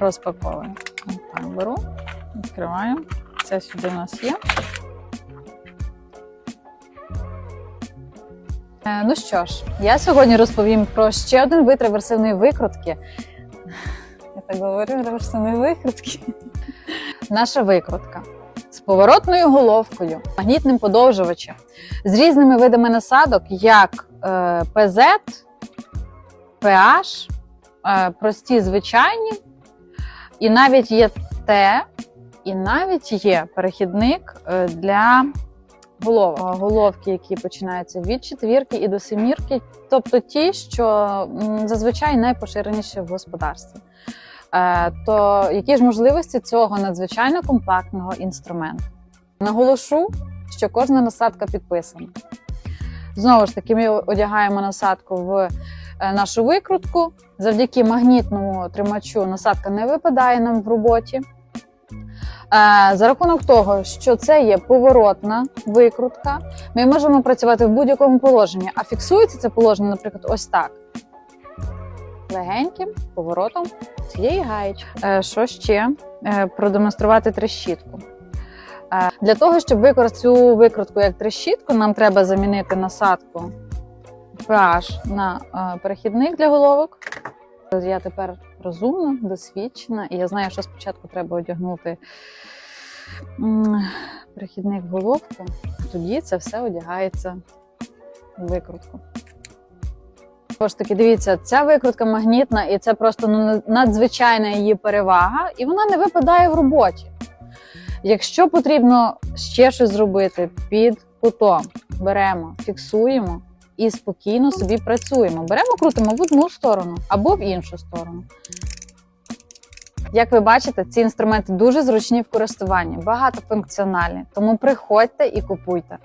Розпаковуємо. Так, беру, відкриваю. Це сюди у нас є. Е, Ну що ж, я сьогодні розповім про ще один вид реверсивної викрутки. Я так говорю, реверсивної викрутки. Наша викрутка з поворотною головкою, магнітним подовжувачем, з різними видами насадок, як е, PZ, PH, е, прості звичайні, і навіть є Т, і навіть є перехідник е, для головок. Головки, які починаються від четвірки і до семірки, тобто ті, що зазвичай найпоширеніші в господарстві. Е, То які ж можливості цього надзвичайно компактного інструменту? Наголошу, що кожна насадка підписана. Знову ж таки, ми одягаємо насадку в нашу викрутку. Завдяки магнітному тримачу насадка не випадає нам в роботі. Е, За рахунок того, що це є поворотна викрутка, ми можемо працювати в будь-якому положенні, а фіксується це положення, наприклад, ось так. Легеньким поворотом цієї гаєчки. Е, Що ще? Е, Продемонструвати трещітку. Е, Для того, щоб використати цю викрутку як трещітку, нам треба замінити насадку PH на е, перехідник для головок. Я тепер розумна, досвідчена, і я знаю, що спочатку треба одягнути перехідник в головку, тоді це все одягається в викрутку. Тож таки, дивіться, ця викрутка магнітна, і це просто ну, надзвичайна її перевага, і вона не випадає в роботі. Якщо потрібно ще щось зробити під кутом, беремо, фіксуємо і спокійно собі працюємо. Беремо, крутимо в одну сторону або в іншу сторону. Як ви бачите, ці інструменти дуже зручні в користуванні, багатофункціональні, тому приходьте і купуйте.